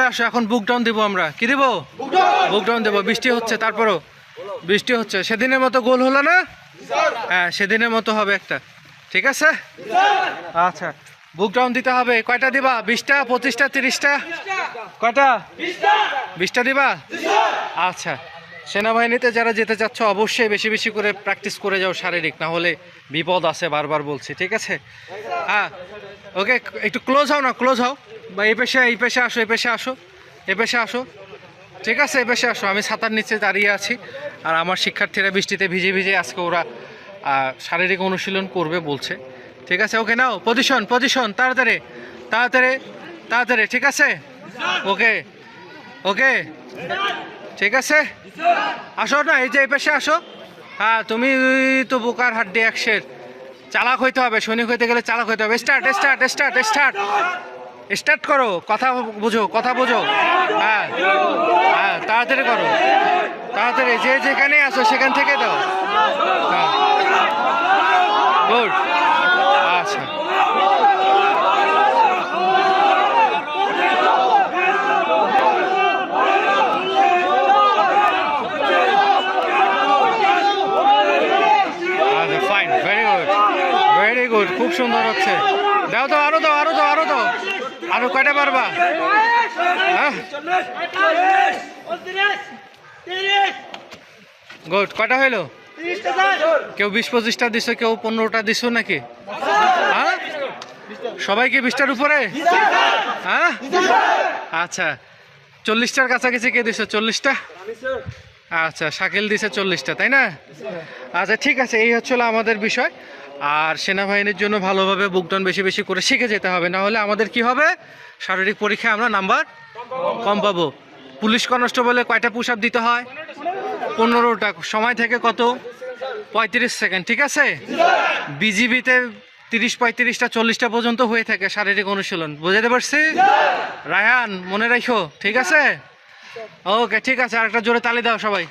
চলে আসো এখন বুক ডাউন দেবো আমরা। কি দেবো? বুক ডাউন দেবো বৃষ্টি হচ্ছে তারপরও। বৃষ্টি হচ্ছে সেদিনের মতো গোল হলো না? হ্যাঁ সেদিনের মতো হবে একটা। ঠিক আছে? আচ্ছা বুক ডাউন দিতে হবে। কয়টা দিবা? বিশটা পঁচিশটা তিরিশটা? কয়টা? বিশটা! দিবা? আচ্ছা সেনাবাহিনীতে যারা যেতে চাচ্ছ অবশ্যই বেশি বেশি করে প্র্যাকটিস করে যাও শারীরিক না হলে বিপদ আছে বারবার বলছি ঠিক আছে? হ্যাঁ ওকে একটু ক্লোজ হও না ক্লোজ হও। বা এই পেশে এই পেশে আসো, এই পেশে আসো এ পেশে আসো। ঠিক আছে এ পেশে আসো। আমি ছাতার নিচে দাঁড়িয়ে আছি আর আমার শিক্ষার্থীরা বৃষ্টিতে ভিজে ভিজে আজকে ওরা শারীরিক অনুশীলন করবে বলছে। ঠিক আছে, ওকে নাও পজিশন পজিশন তাড়াতাড়ি তাড়াতাড়ি তাড়াতাড়ি, ঠিক আছে? ওকে ওকে, ঠিক আছে? আসো না, এই যে এই পেশে আসো। হ্যাঁ তুমি তো বোকার হাড্ডি একশের। চালাক হইতে হবে, সৈনিক হইতে গেলে চালাক হইতে হবে। Start start start start start করো, কথা বোঝো কথা বোঝো। হ্যাঁ হ্যাঁ তাড়াতাড়ি করো। তাড়াতাড়ি, যে যেখানে আসো, সেখান থেকে দাও। হ্যাঁ। গুড আচ্ছা আচ্ছা fine very good very good খুব সুন্দর হচ্ছে। দাও তো আরও দাও আরও দাও আরও দাও। আরও কয়টা পারবা হ্যাঁ? গুড কয়টা হইল? কেউ বিশ পঁচিশটা দিছো, কেউ পনেরোটা দিছো নাকি? হ্যাঁ? সবাইকে বিশটার উপরে? হ্যাঁ? আচ্ছা চল্লিশটার কাছাকাছি কে দিছো, চল্লিশটা? আচ্ছা শাকিল দিছে চল্লিশটা, তাই না? আচ্ছা ঠিক আছে, এই হচ্ছিল আমাদের বিষয়। আর সেনাবাহিনীর জন্য ভালোভাবে বুকডাউন বেশি বেশি করে শিখে যেতে হবে। না হলে আমাদের কি হবে? শারীরিক পরীক্ষায় আমরা নাম্বার কম পাবো। পুলিশ কনস্টেবলে কয়টা পুশ আপ দিতে হয়? পনেরোটা। সময় থেকে কত? পঁয়ত্রিশ সেকেন্ড, ঠিক আছে? বিজিবিতে তিরিশ, পঁয়ত্রিশটা, চল্লিশটা পর্যন্ত হয়ে থাকে শারীরিক অনুশীলন। বুঝাতে পারছি? রায়ান, মনে রাখো ঠিক আছে? ওকে, ঠিক আছে, আরেকটা জোরে তালি দাও সবাই।